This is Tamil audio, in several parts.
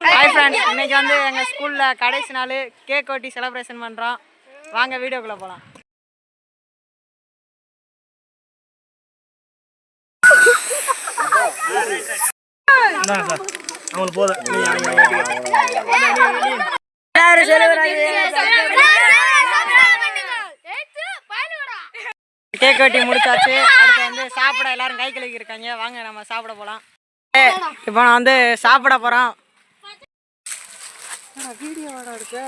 ஹாய் ஃப்ரெண்ட்ஸ் இன்னைக்கு வந்து எங்கள் ஸ்கூலில் கடைசி நாள் கேக் வெட்டி செலிப்ரேஷன் பண்ணுறோம் வாங்க வீடியோக்குள்ளே போகலாம் அவங்களுக்கு போதும் கேக் வெட்டி முடிச்சாச்சு. அடுத்து வந்து சாப்பிட எல்லாரும் கை கழுவி இருக்காங்க. வாங்க நம்ம சாப்பிட போகலாம் இப்போ நான் வந்து சாப்பிட போகிறோம் வீடியோ வாடா இருக்கு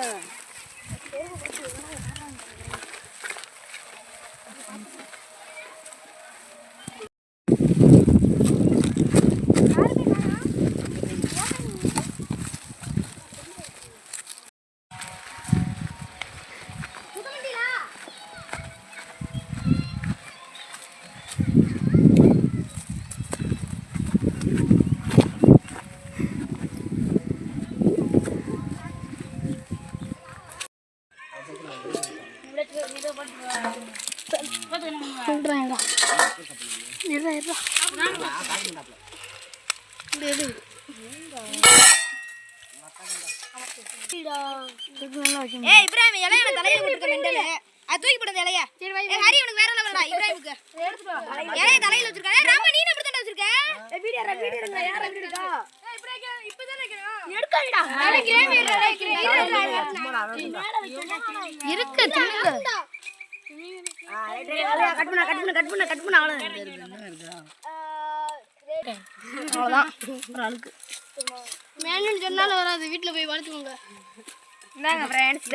ஏய் இப்ராஹிம் இலைய எனக்கு தலையில போட்டுக்க மெண்டலு. அது தூக்கி இலைய. ஏய் ஹரி உனக்கு வேற லெவல்டா. இப்ராஹிமுக்கு. இலைய தலையில வச்சிருக்க ஏய் ராமா நீ என்ன இப்படி தான் வச்சிருக்க? ஏய் வீடியோ வீடியோ யாரா வீடியோ எடுக்கா ஏய் இப்ராஹிம் இப்போ தான் கிரேம் இருக்கு. தின்னுங்க கட் பண்ண கட் பண்ண கட் பண்ண கட் பண்ண அவ்வளவுதான் அவ்வளவுதான். ஒரு ஆளுக்கு. மேனுன்னு சொன்னாலும் வராது. வீட்ல போய் வளர்த்துக்கோங்க. இந்தாங்க ஃப்ரெண்ட்ஸ்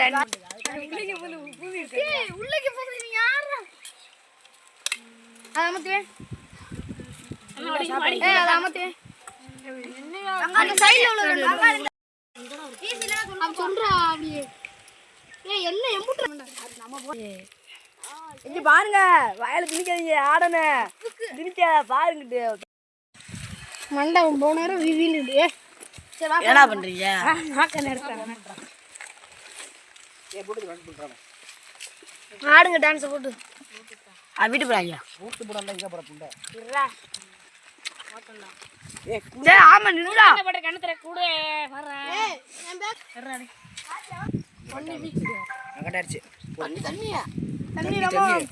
உள்ளக்கு போகுது. நீ யாரா அது அமத்து ஏய் அது அமத்து அந்த சைடுல உள்ள சொல்றா அப்படியே ஏய் என்ன எம்புட்டு நம்ம போ இங்க பாருங்க வயல திணிக்காதீங்க ஆடனே. திணிக்க பாருங்கிட்டு மண்டபம் போன நேரம் விவின்னு என்ன பண்றீங்க? நாக்க ஆடுங்க டான்ஸ் போட்டு. வீட்டு போறாங்க ஆமா நின்றா ஏய் என் பேக் கட்டாச்சு தண்ணி தண்ணியா? தண்ணி தண்ணி